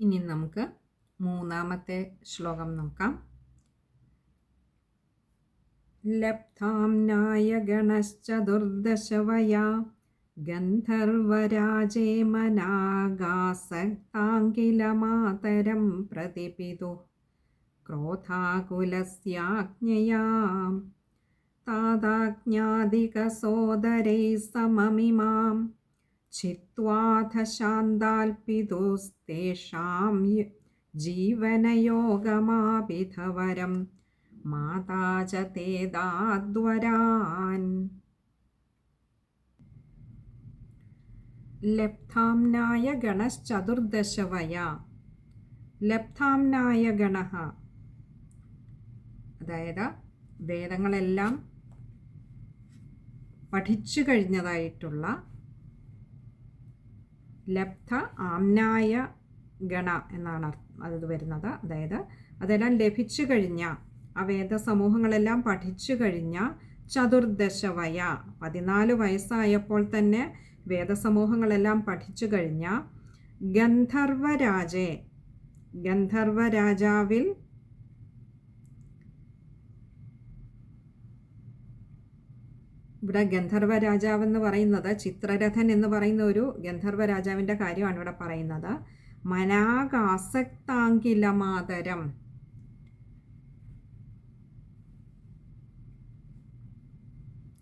ഇനി നമുക്ക് മൂന്നാമത്തെ ശ്ലോകം നോക്കാം. ലബ്ധാം നായഗണശ്ചതുർദശവയാ ഗന്ധർവരാജേ മനാഗാസക്താങ്കിലമാതരം പ്രതിപിതു. ക്രോധാകുലസ്യാജ്ഞയാ. താതാജ്ഞാധികസോദരൈ സമമിമാം. ചിത്വാഥ ശാന്താൽപിതോസ്തേഷാം ജീവനയോഗമാപിധവരം മാതാ ച തേദാദ്വരാൻ ലബ്ധാംനായ ഗണശ്ചതുർദശവയ ലബ്ധാംനായ ഗണ അതായത് വേദങ്ങളെല്ലാം പഠിച്ചു കഴിഞ്ഞതായിട്ടുള്ള ലബ്ധ ആംനായ ഗണ എന്നാണ് അത് വരുന്നത്. അതായത് അതെല്ലാം ലഭിച്ചു കഴിഞ്ഞ ആ വേദ സമൂഹങ്ങളെല്ലാം പഠിച്ചു കഴിഞ്ഞ ചതുർദശവയ പതിനാല് വയസ്സായപ്പോൾ തന്നെ വേദസമൂഹങ്ങളെല്ലാം പഠിച്ചു കഴിഞ്ഞ ഗന്ധർവരാജേ ഗന്ധർവരാജാവിൽ ഇവിടെ ഗന്ധർവ രാജാവ് എന്ന് പറയുന്നത് ചിത്രരഥൻ എന്ന് പറയുന്ന ഒരു ഗന്ധർവ രാജാവിന്റെ കാര്യമാണ് ഇവിടെ പറയുന്നത്. മനാകാസക്താങ്കില മാതരം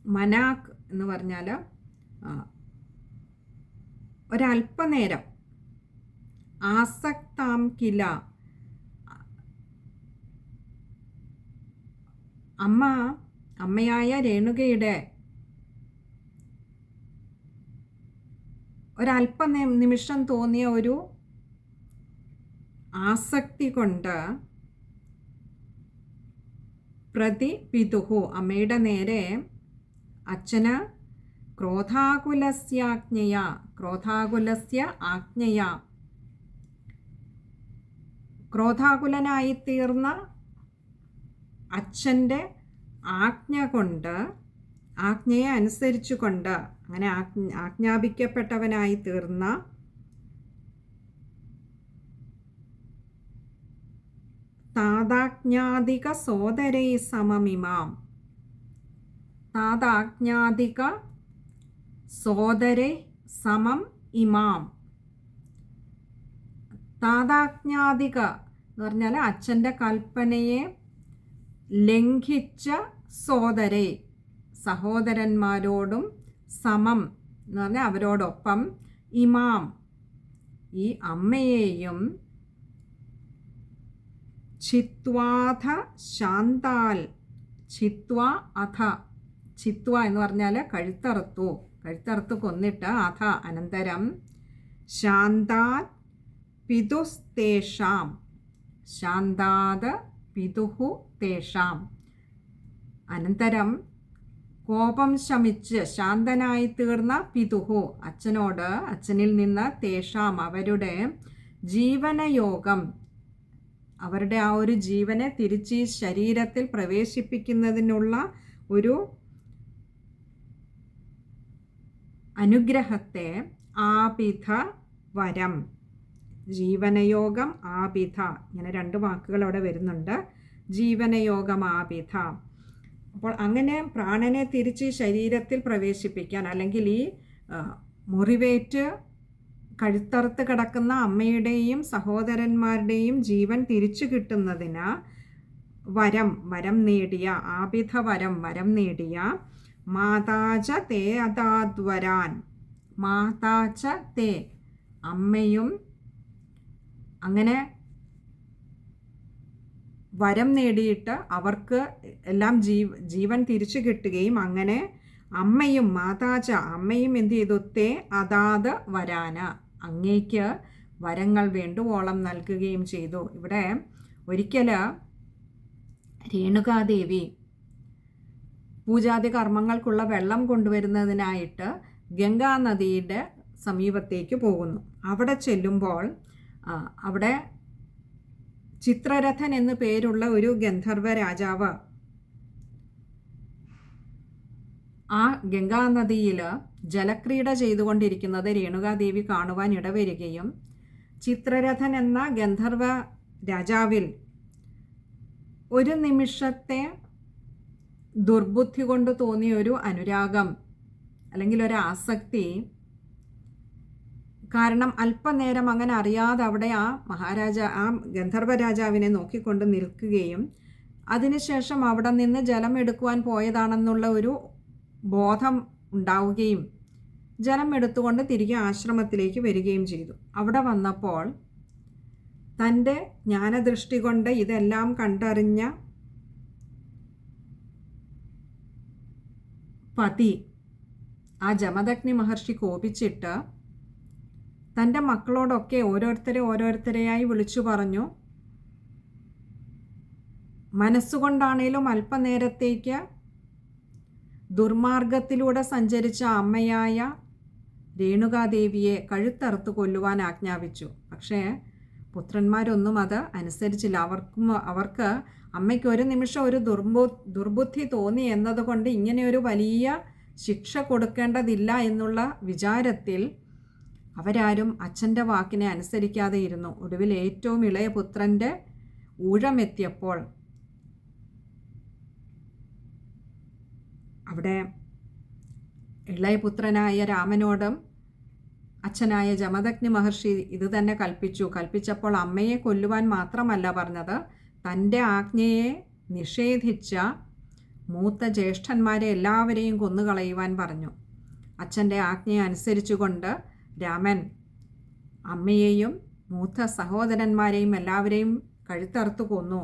മനാക് എന്ന് പറഞ്ഞാൽ ഒരല്പനേരം. ആസക്താം കില അമ്മ അമ്മയായ രേണുകയുടെ ഒരല്പ നിമിഷം തോന്നിയ ഒരു ആസക്തി കൊണ്ട് പ്രതി പിതുഹു അമ്മയുടെ നേരെ അച്ഛന് ക്രോധാകുലസ്യാജ്ഞയ ക്രോധാകുലസ്യ ആജ്ഞയ. ക്രോധാകുലനായി തീർന്ന അച്ഛന്റെ ആജ്ഞ കൊണ്ട് ആജ്ഞയെ അനുസരിച്ചുകൊണ്ട് അങ്ങനെ ആജ്ഞ ആജ്ഞാപിക്കപ്പെട്ടവനായി തീർന്ന താതാജ്ഞാതിക സോദരൈ സമമിമാം. താതാജ്ഞാതിക സോദരൈ സമം ഇമാം. താതാജ്ഞാതിക എന്ന് പറഞ്ഞാൽ അച്ഛന്റെ കൽപ്പനയെ ലംഘിച്ച സോദരെ സഹോദരന്മാരോടും സമം എന്ന് പറഞ്ഞാൽ അവരോടൊപ്പം ഇമാം. ഈ അമ്മയെയും ചിത്വാഥ ശാന്താൽ. ചിത്വ അഥ. ചിത്വ എന്ന് പറഞ്ഞാൽ കഴുത്തറുത്തു. കഴുത്തറുത്ത് കൊന്നിട്ട് അഥ അനന്തരം ശാന്താൽ പിതുസ്തേഷാം. ശാന്താദ പിതുഹു തേഷാം. അനന്തരം കോപം ശമിച്ച് ശാന്തനായി തീർന്ന പിതുഹു. അച്ഛനോട് അച്ഛനിൽ നിന്ന് തേഷാം അവരുടെ ജീവനയോഗം. അവരുടെ ആ ഒരു ജീവനെ തിരിച്ച് ശരീരത്തിൽ പ്രവേശിപ്പിക്കുന്നതിനുള്ള ഒരു അനുഗ്രഹത്തെ ആപിധ വരം. ജീവനയോഗം ആപിധ. ഇങ്ങനെ രണ്ട് വാക്കുകൾ അവിടെ വരുന്നുണ്ട്. ജീവനയോഗം ആപിധ. അപ്പോൾ അങ്ങനെ പ്രാണനെ തിരിച്ച് ശരീരത്തിൽ പ്രവേശിപ്പിക്കാൻ അല്ലെങ്കിൽ ഈ മുറിവേറ്റ് കഴുത്തറുത്ത് കിടക്കുന്ന അമ്മയുടെയും സഹോദരന്മാരുടെയും ജീവൻ തിരിച്ചു കിട്ടുന്നതിന് വരം വരം നേടിയ ആപിധ വരം വരം നേടിയ മാതാച തേ അതാദ്വരാൻ. മാതാച തേ. അമ്മയും അങ്ങനെ വരം നേടിയിട്ട് അവർക്ക് എല്ലാം ജീവ ജീവൻ തിരിച്ചു കിട്ടുകയും അങ്ങനെ അമ്മയും മാതാജ അമ്മയും എന്ത് ചെയ്തു? അതാത് വരാന. അങ്ങേക്ക് വരങ്ങൾ വേണ്ടുവോളം നൽകുകയും ചെയ്തു. ഇവിടെ ഒരിക്കൽ രേണുകാദേവി പൂജാതി കർമ്മങ്ങൾക്കുള്ള വെള്ളം കൊണ്ടുവരുന്നതിനായിട്ട് ഗംഗാ നദിയുടെ സമീപത്തേക്ക് പോകുന്നു. അവിടെ ചെല്ലുമ്പോൾ അവിടെ ചിത്രരഥൻ എന്നു പേരുള്ള ഒരു ഗന്ധർവ രാജാവ് ആ ഗംഗാനദിയിൽ ജലക്രീഡ ചെയ്തുകൊണ്ടിരിക്കുന്നത് രേണുകാദേവി കാണുവാൻ ഇടവരികയും ചിത്രരഥൻ എന്ന ഗന്ധർവ രാജാവിൽ ഒരു നിമിഷത്തെ ദുർബുദ്ധി കൊണ്ട് തോന്നിയ ഒരു അനുരാഗം അല്ലെങ്കിൽ ഒരു ആസക്തി കാരണം അല്പനേരം അങ്ങനെ അറിയാതെ അവിടെ ആ മഹാരാജ ആ ഗന്ധർവരാജാവിനെ നോക്കിക്കൊണ്ട് നിൽക്കുകയും അതിനുശേഷം അവിടെ നിന്ന് ജലം എടുക്കുവാൻ പോയതാണെന്നുള്ള ഒരു ബോധം ഉണ്ടാവുകയും ജലം എടുത്തുകൊണ്ട് തിരികെ ആശ്രമത്തിലേക്ക് വരികയും ചെയ്തു. അവിടെ വന്നപ്പോൾ തന്റെ ജ്ഞാനദൃഷ്ടി കൊണ്ട് ഇതെല്ലാം കണ്ടറിഞ്ഞ പതി ആ ജമദഗ്നി മഹർഷി കോപിച്ചിട്ട് തന്റെ മക്കളോടൊക്കെ ഓരോരുത്തരെ ഓരോരുത്തരെയായി വിളിച്ചു പറഞ്ഞു. മനസ്സുകൊണ്ടാണേലും അല്പനേരത്തേക്ക് ദുർമാർഗത്തിലൂടെ സഞ്ചരിച്ച അമ്മയായ രേണുകാദേവിയെ കഴുത്തറുത്ത് കൊല്ലുവാൻ ആജ്ഞാപിച്ചു. പക്ഷേ പുത്രന്മാരൊന്നും അത് അനുസരിച്ചില്ല. അവർക്കും അവർക്ക് അമ്മയ്ക്ക് ഒരു നിമിഷം ഒരു ദുർബു ദുർബുദ്ധി തോന്നി എന്നതുകൊണ്ട് ഇങ്ങനെയൊരു വലിയ ശിക്ഷ കൊടുക്കേണ്ടതില്ല എന്നുള്ള വിചാരത്തിൽ അവരാരും അച്ഛന്റെ വാക്കിനെ അനുസരിക്കാതെ ഇരുന്നു. ഒടുവിൽ ഏറ്റവും ഇളയ പുത്രന്റെ ഊഴമെത്തിയപ്പോൾ അവിടെ ഇളയപുത്രനായ രാമനോടും അച്ഛനായ ജമദഗ്നി മഹർഷി ഇത് തന്നെ കൽപ്പിച്ചു. കൽപ്പിച്ചപ്പോൾ അമ്മയെ കൊല്ലുവാൻ മാത്രമല്ല പറഞ്ഞത് തന്റെ ആജ്ഞയെ നിഷേധിച്ച മൂത്ത ജ്യേഷ്ഠന്മാരെ എല്ലാവരെയും കൊന്നുകളയുവാൻ പറഞ്ഞു. അച്ഛന്റെ ആജ്ഞയെ അനുസരിച്ചുകൊണ്ട് രാമൻ. അമ്മയെയും മൂത്ത സഹോദരന്മാരെയും എല്ലാവരെയും കഴുത്തറുത്തു കൊന്നു.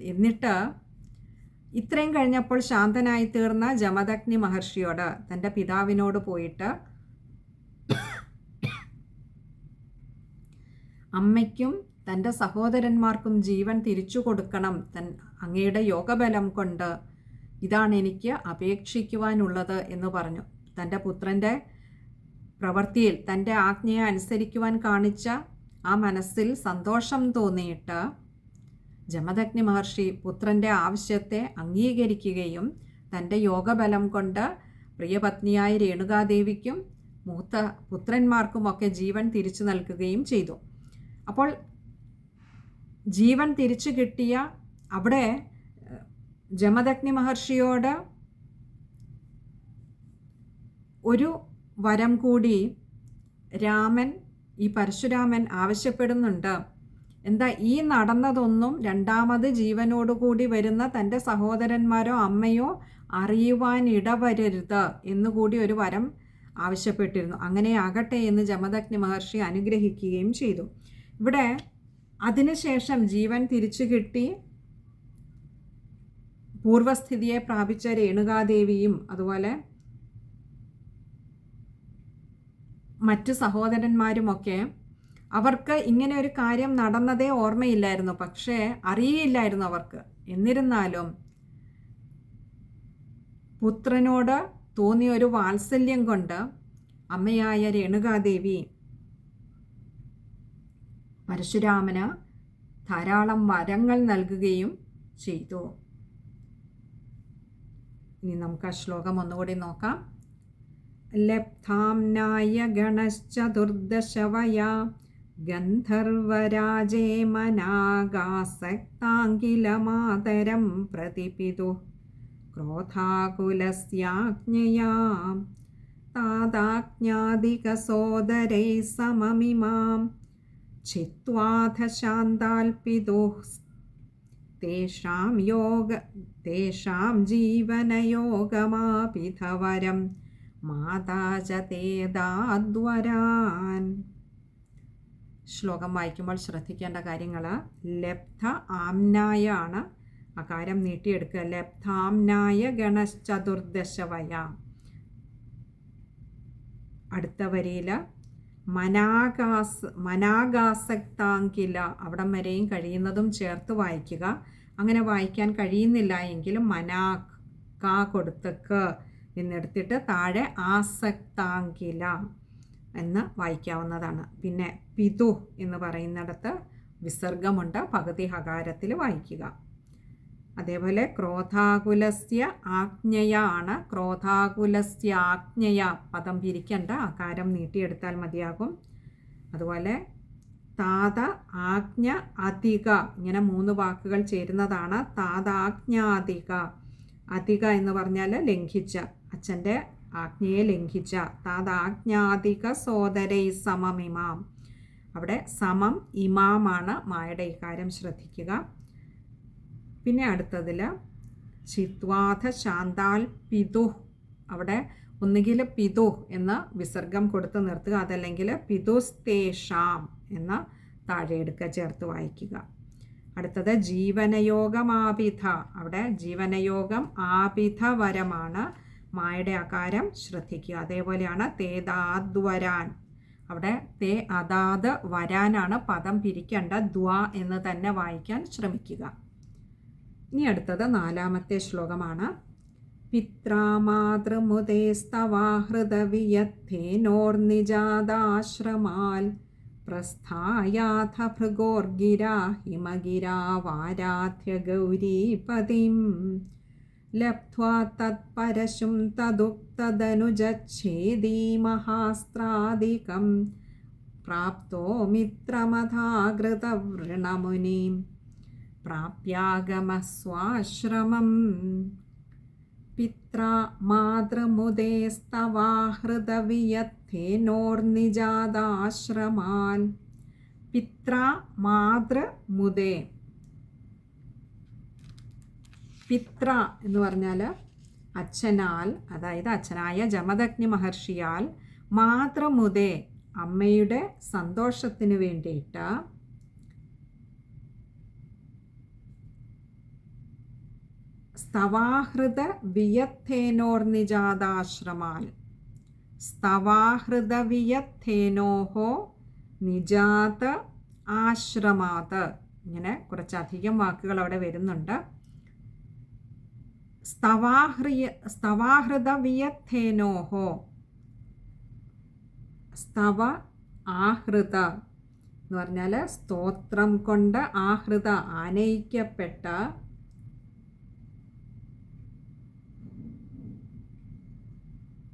എന്നിട്ട് ഇത്രയും കഴിഞ്ഞപ്പോൾ ശാന്തനായി തീർന്ന ജമദഗ്നി മഹർഷിയോട് തന്റെ പിതാവിനോട് പോയിട്ട് അമ്മയ്ക്കും തന്റെ സഹോദരന്മാർക്കും ജീവൻ തിരിച്ചു കൊടുക്കണം. തൻ അങ്ങയുടെ യോഗബലം കൊണ്ട് ഇതാണ് എനിക്ക് അപേക്ഷിക്കുവാനുള്ളത് എന്ന് പറഞ്ഞു. തന്റെ പുത്രന്റെ പ്രവൃത്തിയിൽ തന്റെ ആജ്ഞയെ അനുസരിക്കുവാൻ കാണിച്ച ആ മനസ്സിൽ സന്തോഷം തോന്നിയിട്ട് ജമദഗ്നി മഹർഷി പുത്രന്റെ ആവശ്യത്തെ അംഗീകരിക്കുകയും തന്റെ യോഗബലം കൊണ്ട് പ്രിയപത്നിയായ രേണുകാദേവിക്കും മൂത്ത പുത്രന്മാർക്കുമൊക്കെ ജീവൻ തിരിച്ചു നൽകുകയും ചെയ്തു. അപ്പോൾ ജീവൻ തിരിച്ചു കിട്ടിയ അവിടെ ജമദഗ്നി മഹർഷിയോട് ഒരു വരം കൂടി രാമൻ ഈ പരശുരാമൻ ആവശ്യപ്പെടുന്നുണ്ട്. എന്താ ഈ നടന്നതൊന്നും രണ്ടാമത് ജീവനോടുകൂടി വരുന്ന തന്റെ സഹോദരന്മാരോ അമ്മയോ അറിയുവാൻ ഇടവരരുത് എന്നുകൂടി ഒരു വരം ആവശ്യപ്പെട്ടിരുന്നു. അങ്ങനെ ആകട്ടെ എന്ന് ജമദഗ്നി മഹർഷി അനുഗ്രഹിക്കുകയും ചെയ്തു. ഇവിടെ അതിനുശേഷം ജീവൻ തിരിച്ചു കിട്ടി പൂർവസ്ഥിതിയെ പ്രാപിച്ച രേണുകാദേവിയും അതുപോലെ മറ്റു സഹോദരന്മാരുമൊക്കെ അവർക്ക് ഇങ്ങനെ ഒരു കാര്യം നടന്നതേ ഓർമ്മയില്ലായിരുന്നു. പക്ഷേ അറിയില്ലായിരുന്നു അവർക്ക്. എന്നിരുന്നാലും പുത്രനോട് തോന്നിയ ഒരു വാത്സല്യം കൊണ്ട് അമ്മയായ രേണുകാദേവി പരശുരാമന് ധാരാളം വരങ്ങൾ നൽകുകയും ചെയ്തു. ഇനി നമുക്ക് ആ ശ്ലോകം ഒന്നുകൂടി നോക്കാം. लब्धाम्नाय गणश्चतुर्दशवया गन्धर्वराजे मनागासक्ताङ्गिलमातरं प्रतिपितुः क्रोधाकुलस्याज्ञया तादाज्ञादिकसोदरैः सममिमां छित्त्वाथ शान्ताल्पितुः तेषां योग तेषां जीवनयोगमापिथवरम् മാതാ ശ്ലോകം വായിക്കുമ്പോൾ ശ്രദ്ധിക്കേണ്ട കാര്യങ്ങൾ ലബ്ധ ആംനായ ആണ് അകാരം നീട്ടിയെടുക്കുക. ലബ്ധാംനായ ഗണശ്ചതുർദശവയ. അടുത്ത വരിയിൽ മനാഗാസ് മനാഗാസക്താങ്കില അവിടം വരെയും കഴിയുന്നതും ചേർത്ത് വായിക്കുക. അങ്ങനെ വായിക്കാൻ കഴിയുന്നില്ല എങ്കിൽ മനാക് കാ കൊടുത്തക്ക്. എന്നെടുത്തിട്ട് താഴെ ആസക്താങ്കില എന്ന് വായിക്കാവുന്നതാണ്. പിന്നെ പിതു എന്ന് പറയുന്നിടത്ത് വിസർഗമുണ്ട്. പകുതി ഹകാരത്തിൽ വായിക്കുക. അതേപോലെ ക്രോധാകുലസ്യ ആജ്ഞയ ആണ് ക്രോധാകുലസ്യ ആജ്ഞയ പദം പിരിക്കണ്ട. ആകാരം നീട്ടിയെടുത്താൽ മതിയാകും. അതുപോലെ താത ആജ്ഞ അധിക. ഇങ്ങനെ മൂന്ന് വാക്കുകൾ ചേരുന്നതാണ്. താതാജ്ഞാധിക. അധിക എന്ന് പറഞ്ഞാൽ ലംഘിച്ച അച്ഛന്റെ ആജ്ഞയെ ലംഘിച്ച താതാജ്ഞാധിക സോദരൈ ഇമാം. അവിടെ സമം ഇമാമാണ് മായയുടെ ഇക്കാര്യം ശ്രദ്ധിക്കുക. പിന്നെ അടുത്തതിൽ ചിത്വാധ ശാന്താൽ പിതു അവിടെ ഒന്നുകിൽ പിതു എന്ന് വിസർഗം കൊടുത്ത് നിർത്തുക അതല്ലെങ്കിൽ പിതുസ്തേഷാം എന്ന താഴെ എടുക്കുക ചേർത്ത് വായിക്കുക. അടുത്തത് ജീവനയോഗമാപിധ. അവിടെ ജീവനയോഗം ആപിധവരമാണ്. മായയുടെ ആകാരം ശ്രദ്ധിക്കുക. അതേപോലെയാണ് തേതാദ്വരാൻ. അവിടെ തേ അതാത് വരാനാണ് പദം പിരിക്കേണ്ട ദ്വാ എന്ന് തന്നെ വായിക്കാൻ ശ്രമിക്കുക. ഇനി അടുത്തത് നാലാമത്തെ ശ്ലോകമാണ്. പിത്രാമാതൃമുദേസ്തവാഹൃതവിയത്തേനോർനിജാതാശ്രമാൽ പ്രസ്ഥായാഥ ഭൃഗോർഗിരാ ഹിമഗിരാ വാരാധ്യ ഗൗരീപതിം. ലബ്ധ്വാ തത്പരശും തദുക്തദനുജച്ഛേദീ മഹാസ്ത്രാദികം പ്രാപ്തോ മിത്രമഥാകൃതവൃണമുനിം. പ്രാപ്യാഗമസ്വാശ്രമം. പിത്ര മാതൃമുദേസ്തവാഹൃതവിയത്തേനോർനിജാതാശ്രമാൽ പിത്ര മാതൃമുദേ. പിത്ര എന്ന് പറഞ്ഞാൽ അച്ഛനാൽ അതായത് അച്ഛനായ ജമദഗ്നി മഹർഷിയാൽ മാതൃമുദേ അമ്മയുടെ സന്തോഷത്തിന് വേണ്ടിയിട്ട് സ്തവാഹൃത സ്തവാഹൃത വിയത്തേനോഹോ നിജാത ആശ്രമാത്. ഇങ്ങനെ കുറച്ചധികം വാക്കുകൾ അവിടെ വരുന്നുണ്ട്. സ്തവാഹ്രിയ സ്തവാഹൃത വിയത്തേനോഹോ. സ്തവ ആഹൃത എന്ന് പറഞ്ഞാൽ സ്തോത്രം കൊണ്ട് ആഹൃത ആനയിക്കപ്പെട്ട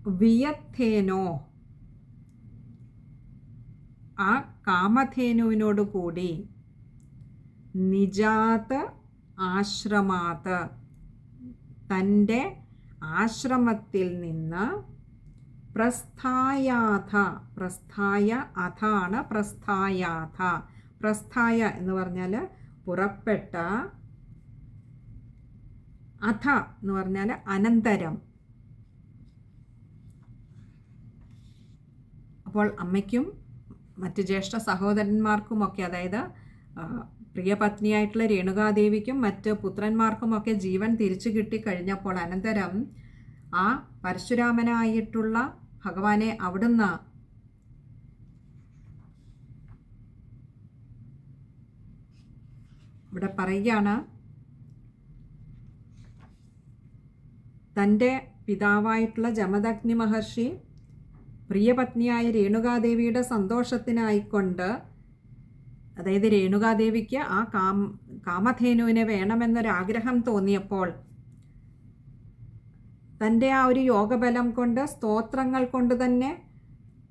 വിയത്തേനോ? ആ കാമധേനുവിനോട് കൂടി നിജാത് ആശ്രമാത്. തന്റെ ആശ്രമത്തിൽ നിന്ന് പ്രസ്ഥായാഥ പ്രസ്ഥായ അഥാണ് പ്രസ്ഥായാഥ പ്രസ്ഥായ എന്ന് പറഞ്ഞാൽ പുറപ്പെട്ട അഥ എന്ന് പറഞ്ഞാൽ അനന്തരം. അപ്പോൾ അമ്മയ്ക്കും മറ്റ് ജ്യേഷ്ഠ സഹോദരന്മാർക്കുമൊക്കെ അതായത് പ്രിയപത്നിയായിട്ടുള്ള രേണുകാദേവിക്കും മറ്റ് പുത്രന്മാർക്കുമൊക്കെ ജീവൻ തിരിച്ചു കിട്ടി കഴിഞ്ഞപ്പോൾ അനന്തരം ആ പരശുരാമനായിട്ടുള്ള ഭഗവാനെ അവിടുന്ന് ഇവിടെ പറയുകയാണ് തന്റെ പിതാവായിട്ടുള്ള ജമദഗ്നി മഹർഷി പ്രിയപത്നിയായ രേണുകാദേവിയുടെ സന്തോഷത്തിനായിക്കൊണ്ട് അതായത് രേണുകാദേവിക്ക് ആ കാം കാമധേനുവിനെ വേണമെന്നൊരാഗ്രഹം തോന്നിയപ്പോൾ തന്റെ ആ ഒരു യോഗബലം കൊണ്ട് സ്തോത്രങ്ങൾ കൊണ്ട് തന്നെ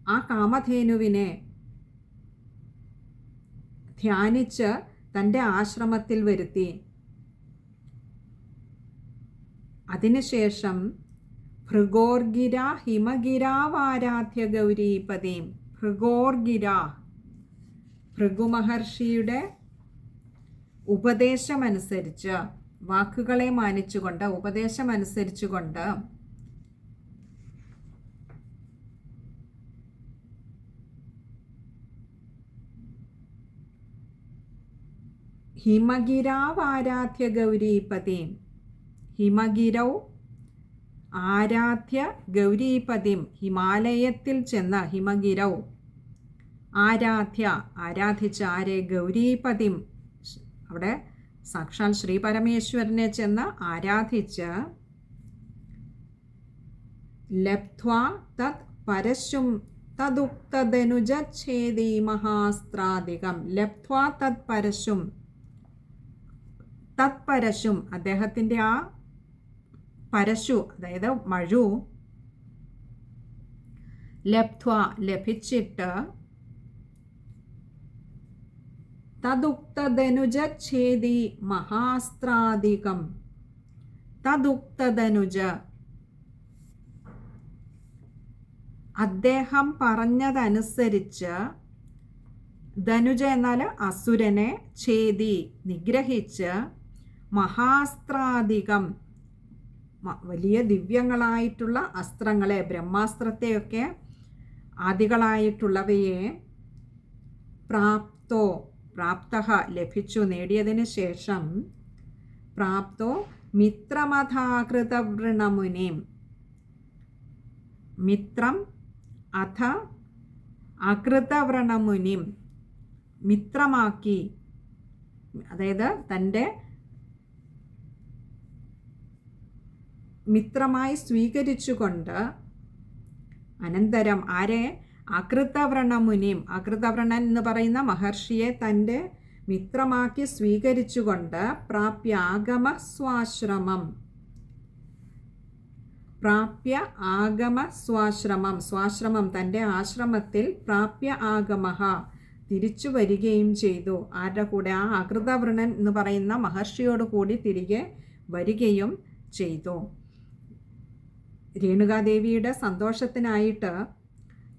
ആ കാമധേനുവിനെ ധ്യാനിച്ച് തന്റെ ആശ്രമത്തിൽ വരുത്തി. അതിനുശേഷം ഭൃഗോർഗിര ഹിമഗിരാവാരാധ്യ ഗൗരീപതിയും ഭൃഗോർഗിര. ഭൃഗുമഹർഷിയുടെ ഉപദേശമനുസരിച്ച് വാക്കുകളെ മാനിച്ചുകൊണ്ട് ഉപദേശമനുസരിച്ചുകൊണ്ട് ഹിമഗിരാവാരാധ്യ ഗൗരീപതിയും ഹിമഗിരൗ ആരാധ്യ ഗൗരീപതിം ഹിമാലയത്തിൽ ചെന്ന ഹിമഗിരൗ ആരാധ്യ ആരാധിച്ച ആരെ? ഗൗരീപതിം. അവിടെ സാക്ഷാൽ ശ്രീ പരമേശ്വരനെ ചെന്ന് ആരാധിച്ച് ലബ്ധ്വാ തത് പരശും തതുക്തനുജേദി മഹാസ്ത്രാധികം. ലബ്ധ്വാ തത് പരശും തത്പരശും അദ്ദേഹത്തിന്റെ ആ പരശു അതായത് മഴു ലബ്ധ്വ ലഭിച്ചിട്ട് തദുക്തധനുജേദി മഹാസ്ത്രാധികം. തദുക്തധനുജ. അദ്ദേഹം പറഞ്ഞതനുസരിച്ച് ധനുജ എന്നാൽ അസുരനെ ഛേദി നിഗ്രഹിച്ച് മഹാസ്ത്രാധികം. വലിയ ദിവ്യങ്ങളായിട്ടുള്ള അസ്ത്രങ്ങളെ ബ്രഹ്മാസ്ത്രത്തെയൊക്കെ ആദികളായിട്ടുള്ളവയെ പ്രാപ്തോ പ്രാപ്ത ലഭിച്ചു. നേടിയതിന് ശേഷം പ്രാപ്തോ മിത്രമഥാകൃതവൃണമുനിം. മിത്രം അഥ അകൃതവ്രണമുനിം മിത്രമാക്കി അതായത് തന്റെ മിത്രമായി സ്വീകരിച്ചുകൊണ്ട് അനന്തരം ആരെ? അകൃതവ്രണമുനിയും അകൃതവ്രണൻ എന്ന് പറയുന്ന മഹർഷിയെ തന്റെ മിത്രമാക്കി സ്വീകരിച്ചുകൊണ്ട് പ്രാപ്യ ആഗമ സ്വാശ്രമം പ്രാപ്യ ആഗമ സ്വാശ്രമം സ്വാശ്രമം തന്റെ ആശ്രമത്തിൽ പ്രാപ്യ ആഗമഹ തിരിച്ചു വരികയും ചെയ്തു. ആരുടെ കൂടെ? ആ അകൃതവ്രണൻ എന്ന് പറയുന്ന മഹർഷിയോട് കൂടി തിരികെ വരികയും ചെയ്തു. രേണുകാദേവിയുടെ സന്തോഷത്തിനായിട്ട്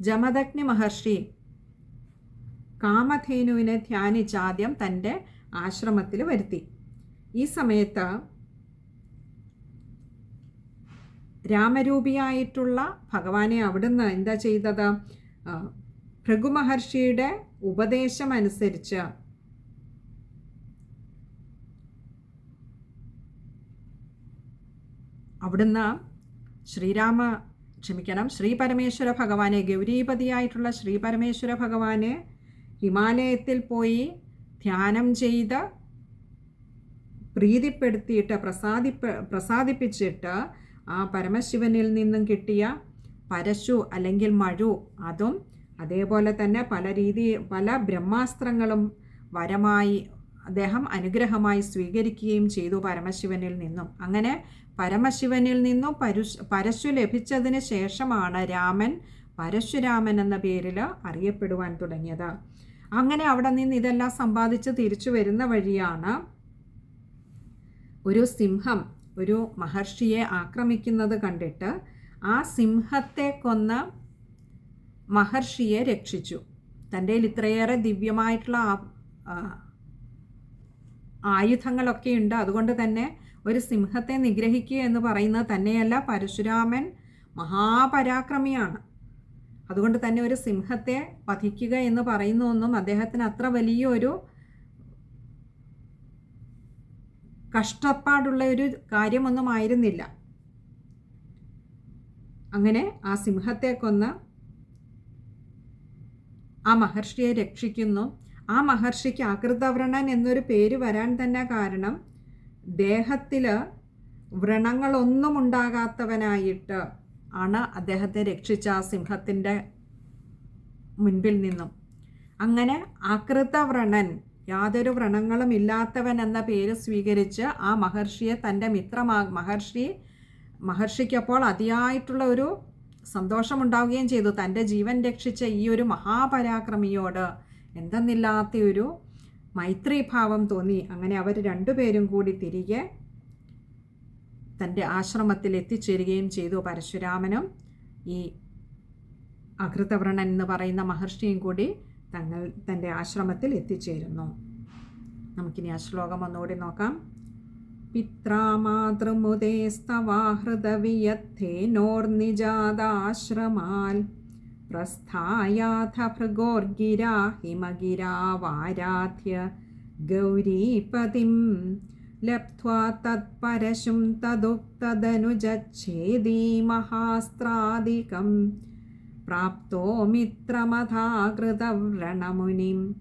ജമദഗ്നി മഹർഷി കാമധേനുവിനെ ധ്യാനിച്ച് ആദ്യം തന്റെ ആശ്രമത്തിൽ വരുത്തി. ഈ സമയത്ത് രാമരൂപിയായിട്ടുള്ള ഭഗവാനെ അവിടുന്ന് എന്താ ചെയ്തത്? ഭൃഗുമഹർഷിയുടെ ഉപദേശം അനുസരിച്ച് അവിടുന്ന് ശ്രീരാമ ക്ഷമിക്കണം ശ്രീ പരമേശ്വര ഭഗവാനെ ഗൗരീപതിയായിട്ടുള്ള ശ്രീ പരമേശ്വര ഭഗവാനെ ഹിമാലയത്തിൽ പോയി ധ്യാനം ചെയ്ത് പ്രീതിപ്പെടുത്തിയിട്ട് പ്രസാദിപ്പ പ്രസാദിപ്പിച്ചിട്ട് ആ പരമശിവനിൽ നിന്നും കിട്ടിയ പരശു അല്ലെങ്കിൽ മഴു അതും അതേപോലെ തന്നെ പല രീതി പല ബ്രഹ്മാസ്ത്രങ്ങളും വരമായി അദ്ദേഹം അനുഗ്രഹമായി സ്വീകരിക്കുകയും ചെയ്തു പരമശിവനിൽ നിന്നും. അങ്ങനെ പരമശിവനിൽ നിന്നും പരശു ലഭിച്ചതിന് ശേഷമാണ് രാമൻ പരശുരാമൻ എന്ന പേരിൽ അറിയപ്പെടുവാൻ തുടങ്ങിയത്. അങ്ങനെ അവിടെ നിന്ന് ഇതെല്ലാം സമ്പാദിച്ച് തിരിച്ചു വരുന്ന വഴിയാണ് ഒരു സിംഹം ഒരു മഹർഷിയെ ആക്രമിക്കുന്നത് കണ്ടിട്ട് ആ സിംഹത്തെ കൊന്ന മഹർഷിയെ രക്ഷിച്ചു. തന്റെ ഇത്രയേറെ ദിവ്യമായിട്ടുള്ള ആയുധങ്ങളൊക്കെ ഉണ്ട് അതുകൊണ്ട് തന്നെ ഒരു സിംഹത്തെ നിഗ്രഹിക്കുക എന്ന് പറയുന്നത് തന്നെയല്ല പരശുരാമൻ മഹാപരാക്രമിയാണ്. അതുകൊണ്ട് തന്നെ ഒരു സിംഹത്തെ വധിക്കുക എന്ന് പറയുന്നതൊന്നും അദ്ദേഹത്തിന് അത്ര വലിയൊരു കഷ്ടപ്പാടുള്ള ഒരു കാര്യമൊന്നും ആയിരുന്നില്ല. അങ്ങനെ ആ സിംഹത്തെ കൊന്ന് ആ മഹർഷിയെ രക്ഷിക്കുന്നു. ആ മഹർഷിക്ക് അകൃതവ്രണൻ എന്നൊരു പേര് വരാൻ തന്നെ കാരണം ദേഹത്തിൽ വ്രണങ്ങളൊന്നും ഉണ്ടാകാത്തവനായിട്ട് ആണ് അദ്ദേഹത്തെ രക്ഷിച്ച ആ സിംഹത്തിന്റെ മുൻപിൽ നിന്നും. അങ്ങനെ അകൃതവ്രണൻ യാതൊരു വ്രണങ്ങളും ഇല്ലാത്തവൻ എന്ന പേര് സ്വീകരിച്ച് ആ മഹർഷിയെ തന്റെ മിത്രമാ മഹർഷി മഹർഷിക്കപ്പോൾ അതിയായിട്ടുള്ള ഒരു സന്തോഷമുണ്ടാവുകയും ചെയ്തു. തന്റെ ജീവൻ രക്ഷിച്ച ഈ ഒരു മഹാപരാക്രമിയോട് എന്തെന്നില്ലാത്ത ഒരു മൈത്രീഭാവം തോന്നി. അങ്ങനെ അവർ രണ്ടുപേരും കൂടി തിരികെ തന്റെ ആശ്രമത്തിൽ എത്തിച്ചേരുകയും ചെയ്തു. പരശുരാമനും ഈ അകൃതവ്രണൻ എന്ന് പറയുന്ന മഹർഷിയും കൂടി തങ്ങൾ തന്റെ ആശ്രമത്തിൽ എത്തിച്ചേരുന്നു. നമുക്കിനി ആ ശ്ലോകം ഒന്നുകൂടി നോക്കാം. പിത്രാമാതൃമുദേസ്തവാഹൃതവിയത്തേനോർനിജാതാശ്രമാൽ പ്രസ്ഥായാഥ ഭൃഗോർഗിരാ ഹിമഗിരാവാരാധ്യ ഗൗരീപതിം. ലബ്ധ്വാ തത്പരശും തദുക്തദനുജച്ഛേദീ മഹാസ്ത്രാദികം പ്രാപ്തോ മിത്രമഥാകൃതവ്രണമുനിം.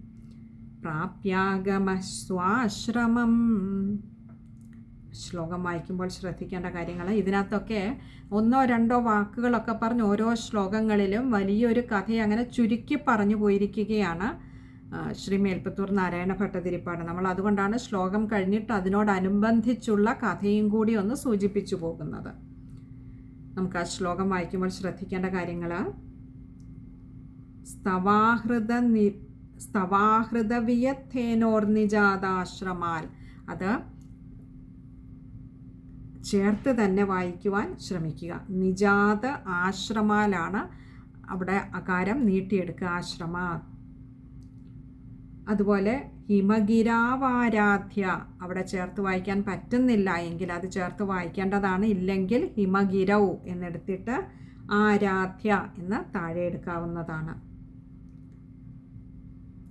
പ്രാപ്യാഗമസ്വാശ്രമം ശ്ലോകം വായിക്കുമ്പോൾ ശ്രദ്ധിക്കേണ്ട കാര്യങ്ങൾ ഇതിനകത്തൊക്കെ ഒന്നോ രണ്ടോ വാക്കുകളൊക്കെ പറഞ്ഞ് ഓരോ ശ്ലോകങ്ങളിലും വലിയൊരു കഥ അങ്ങനെ ചുരുക്കി പറഞ്ഞു പോയിരിക്കുകയാണ് ശ്രീ മേൽപ്പത്തൂർ നാരായണ ഭട്ടതിരിപ്പാട്. നമ്മൾ അതുകൊണ്ടാണ് ശ്ലോകം കഴിഞ്ഞിട്ട് അതിനോടനുബന്ധിച്ചുള്ള കഥയും കൂടി ഒന്ന് സൂചിപ്പിച്ചു പോകുന്നത്. നമുക്ക് ആ ശ്ലോകം വായിക്കുമ്പോൾ ശ്രദ്ധിക്കേണ്ട കാര്യങ്ങൾ സ്തവാഹൃത നി സ്തവാഹൃതവിയത്തേനോർനിജാതാശ്രമാൽ അത് ചേർത്ത് തന്നെ വായിക്കുവാൻ ശ്രമിക്കുക. നിജാത ആശ്രമാലാണ് അവിടെ അകാരം നീട്ടിയെടുക്കുക ആശ്രമ. അതുപോലെ ഹിമഗിരാവാരാധ്യ അവിടെ ചേർത്ത് വായിക്കാൻ പറ്റുന്നില്ല എങ്കിൽ അത് ചേർത്ത് വായിക്കേണ്ടതാണ്. ഇല്ലെങ്കിൽ ഹിമഗിരൗ എന്നെടുത്തിട്ട് ആരാധ്യ എന്ന് താഴെ എടുക്കാവുന്നതാണ്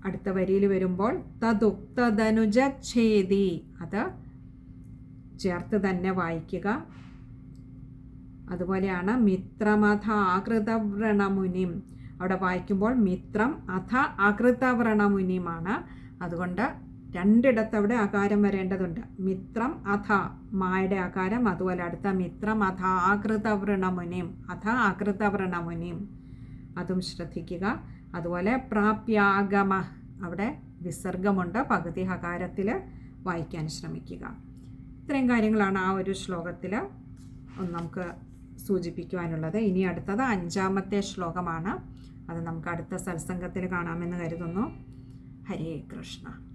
അടുത്ത വരിയിൽ വരുമ്പോൾ തതുക്തനുജേദി അത് ചേർത്ത് തന്നെ വായിക്കുക. അതുപോലെയാണ് മിത്രമഥ ആകൃതവ്രണമുനിം. അവിടെ വായിക്കുമ്പോൾ മിത്രം അഥ ആകൃതവ്രണമുനിമാണ് അതുകൊണ്ട് രണ്ടിടത്ത് അവിടെ ആകാരം വരേണ്ടതുണ്ട്. മിത്രം അഥ മായുടെ ആകാരം. അതുപോലെ അടുത്ത മിത്രം അഥ ആകൃതവ്രണമുനിം. അഥ ആകൃതവ്രണമുനിം. അതും ശ്രദ്ധിക്കുക. അതുപോലെ പ്രാപ്യാഗമ. അവിടെ വിസർഗമുണ്ട്. പകുതി ഹകാരത്തിൽ വായിക്കാൻ ശ്രമിക്കുക. ഇത്രയും കാര്യങ്ങളാണ് ആ ഒരു ശ്ലോകത്തിൽ നമുക്ക് സൂചിപ്പിക്കുവാനുള്ളത്. ഇനി അടുത്തത് അഞ്ചാമത്തെ ശ്ലോകമാണ്. അത് നമുക്ക് അടുത്ത സത്സംഗത്തിൽ കാണാമെന്ന് കരുതുന്നു. ഹരേ കൃഷ്ണ.